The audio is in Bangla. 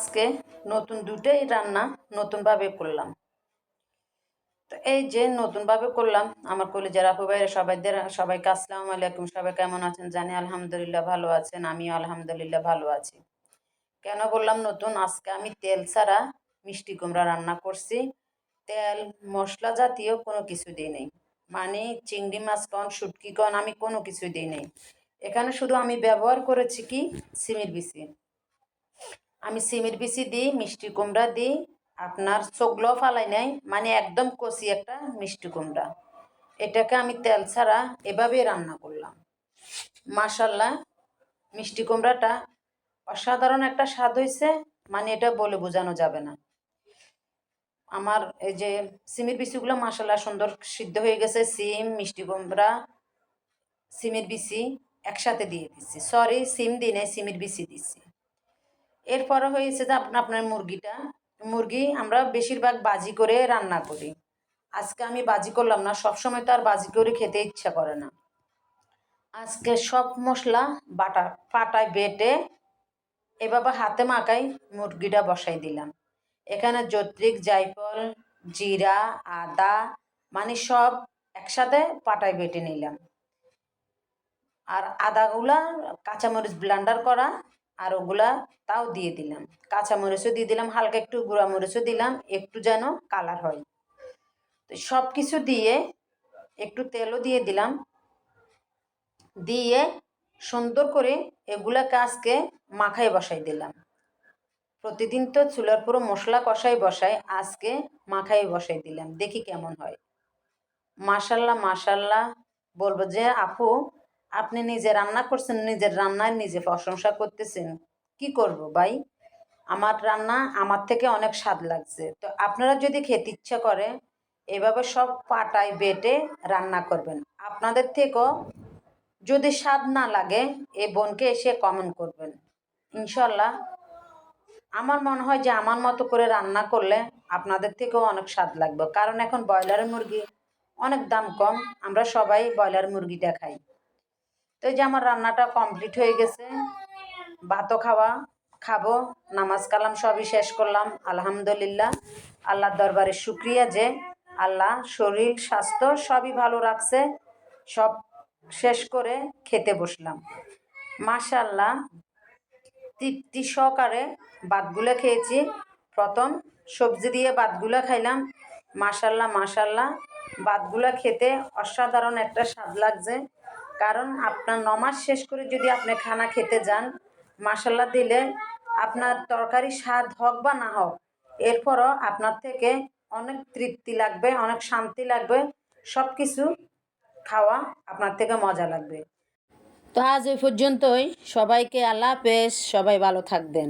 আজকে নতুন দুটোই রান্না নতুনভাবে করলাম। তো এই যে নতুনভাবে করলাম, আমার কলেজের আপু ভাইরা সবাইদের সবাইকে আসসালামু আলাইকুম, সবাই কেমন আছেন? জানি আলহামদুলিল্লাহ ভালো আছেন আমিও আলহামদুলিল্লাহ ভালো আছি। কেন বললাম নতুন? আজকে আমি তেল ছাড়া মিষ্টি কুমড়া রান্না করছি। তেল, মশলা জাতীয় কোনো কিছু দিই নেই। মানে চিংড়ি মাছ কন, শুটকি কন, আমি কোনো কিছু দিই নেই। এখানে শুধু আমি ব্যবহার করেছি কি? সিমের বিচি। আমি সিমের বিচি দিই, মিষ্টি কুমড়া দিই, আপনার চোখগুলো ফালাই নাই মানে একদম কষি একটা মিষ্টি কুমড়া। এটাকে আমি তেল ছাড়া এভাবে রান্না করলাম। মাশাল্লাহ, মিষ্টি কুমড়াটা অসাধারণ একটা স্বাদ হয়েছে মানে এটা বলে বোঝানো যাবে না। আমার এই যে সিমের বিচিগুলো মাসাল্লাহ সুন্দর সিদ্ধ হয়ে গেছে, সিম, মিষ্টি কুমড়া, সিমের বিচি একসাথে দিয়ে দিচ্ছি। সরি সিম দিনে সিমের বিচি দিচ্ছি। এরপরে হয়েছে যে আপনার মুরগিটা। মুরগি আমরা বেশিরভাগ বাজি করে রান্না করি। আজকে আমি বাজি করলাম না, সবসময় তো আর বাজি করে খেতে ইচ্ছা করে না। আজকে সব মশলা বাটা পাটায় বেটে এভাবে হাতে মাখাই মুরগিটা বসাই দিলাম। এখানে জত্রিক জায়ফল, জিরা, আদা মানে সব একসাথে পাটায় বেটে নিলাম। আর আদাগুলা কাঁচামরিচ ব্লান্ডার করা আর ওগুলা তাও দিয়ে দিলাম। কাঁচামরিচও দিয়ে দিলাম, হালকা একটু গুঁড়া মরিচও দিলাম, একটু যেন কালার হয়। তো সব কিছু দিয়ে একটু তেলও দিয়ে দিলাম। দিয়ে সুন্দর করে এগুলাকে আজকে মাখায় বসাই দিলাম। প্রতিদিন তো চুলার পুরো মশলা কষাই বসাই আজকে মাখাই বসাই দিলাম। দেখি কেমন হয়। মাশাল্লাহ মাশাল্লাহ, বলব যে আপু আপনি নিজে রান্না করছেন, নিজের রান্নায় নিজে প্রশংসা করতেছেন। কি করব ভাই? আমার রান্না আমার থেকে অনেক স্বাদ লাগছে। তো আপনারা যদি খেতে ইচ্ছা করে, এভাবে সব পাটায় বেটে রান্না করবেন। আপনাদের থেকেও যদি স্বাদ না লাগে, এ বোনকে এসে কমেন্ট করবেন। ইনশাল্লাহ। আমার মনে হয় যে আমার মতো করে রান্না করলে আপনাদের থেকেও অনেক স্বাদ লাগবে। কারণ এখন ব্রয়লারের মুরগি অনেক দাম কম। আমরা সবাই ব্রয়লার মুরগিটা খাই তো এই যে আমার রান্নাটা কমপ্লিট হয়ে গেছে। ভাতও খাওয়া, খাব, নামাজ কালাম সবই শেষ করলাম, আলহামদুলিল্লাহ। আল্লাহর দরবারে শুক্রিয়া যে আল্লাহ শরীর, স্বাস্থ্য সবই ভালো রাখছে, সব শেষ করে খেতে বসলাম। মাশাল্লাহ তৃপ্তি সহকারে ভাতগুলো খেয়েছি। প্রথম সবজি দিয়ে ভাতগুলো খাইলাম। মাশাল্লাহ মাশাল্লাহ ভাতগুলো খেতে অসাধারণ একটা স্বাদ লাগছে। কারণ আপনার নমাজ শেষ করে যদি আপনি খানা খেতে যান মাসাল্লা দিলে আপনার তরকারি স্বাদ হোক বা না হোক, এরপরও আপনার থেকে অনেক তৃপ্তি লাগবে, অনেক শান্তি লাগবে সব কিছু খাওয়া আপনার থেকে মজা লাগবে। তো আজ ওই পর্যন্তই। সবাইকে আল্লাহ হাফেজ। সবাই ভালো থাকবেন।